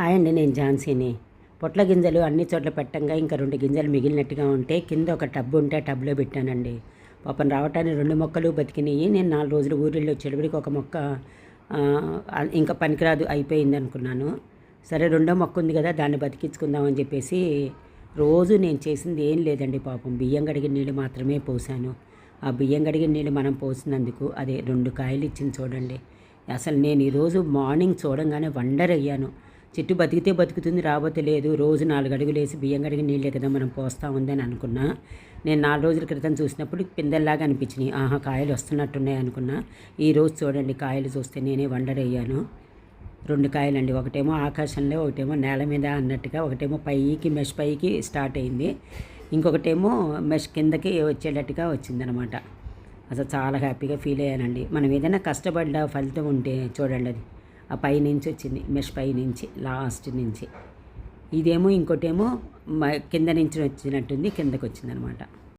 Hi అండి నేను ఝాన్సీని. పొట్ల గింజలు అన్ని చోట్ల పెట్టంగా ఇంకా రెండు గింజలు మిగిలినట్టుగా ఉంటే కింద ఒక టబ్ ఉంటే టబ్లో పెట్టానండి. పాపం రావటానికి రెండు మొక్కలు బతికినాయి. నేను నాలుగు రోజులు ఊరిలో వచ్చేటప్పటికి ఒక మొక్క ఇంకా పనికిరాదు అయిపోయింది అనుకున్నాను. సరే రెండో మొక్క ఉంది కదా దాన్ని బతికించుకుందామని చెప్పేసి రోజు నేను చేసింది ఏం లేదండి పాపం. బియ్యం కడిగిన నీళ్ళు మాత్రమే పోసాను. ఆ బియ్యం కడిగిన నీళ్ళు మనం పోసినందుకు అదే రెండు కాయలు ఇచ్చింది చూడండి. అసలు నేను ఈరోజు మార్నింగ్ చూడంగానే వండర్ అయ్యాను చెట్టు బతికితే బతుకుతుంది రాబోతే లేదు. రోజు నాలుగు అడుగులు వేసి బియ్యం కడిగి నీళ్ళే కదా మనం పోస్తా ఉందని అనుకున్నా. నేను నాలుగు రోజుల క్రితం చూసినప్పుడు పిందెల్లాగా అనిపించినాయి. ఆహా కాయలు వస్తున్నట్టున్నాయి అనుకున్నా. ఈ రోజు చూడండి కాయలు చూస్తే నేనే వండర్ అయ్యాను రెండు కాయలండి. ఒకటేమో ఆకాశంలో ఒకటేమో నేల మీద అన్నట్టుగా ఒకటేమో పైకి మెష్ పైకి స్టార్ట్ అయింది. ఇంకొకటేమో మెష్ కిందకి వచ్చేటట్టుగా వచ్చిందనమాట. అసలు చాలా హ్యాపీగా ఫీల్ అయ్యానండి. మనం ఏదైనా కష్టపడ్డ ఫలితం ఉంటే చూడండి అది. ఆ పై నుంచి వచ్చింది మెష్ పై నుంచి లాస్ట్ నుంచి. ఇదేమో ఇంకోటేమో మ- కింద నుంచి వచ్చినట్టుంది కిందకు వచ్చిందనమాట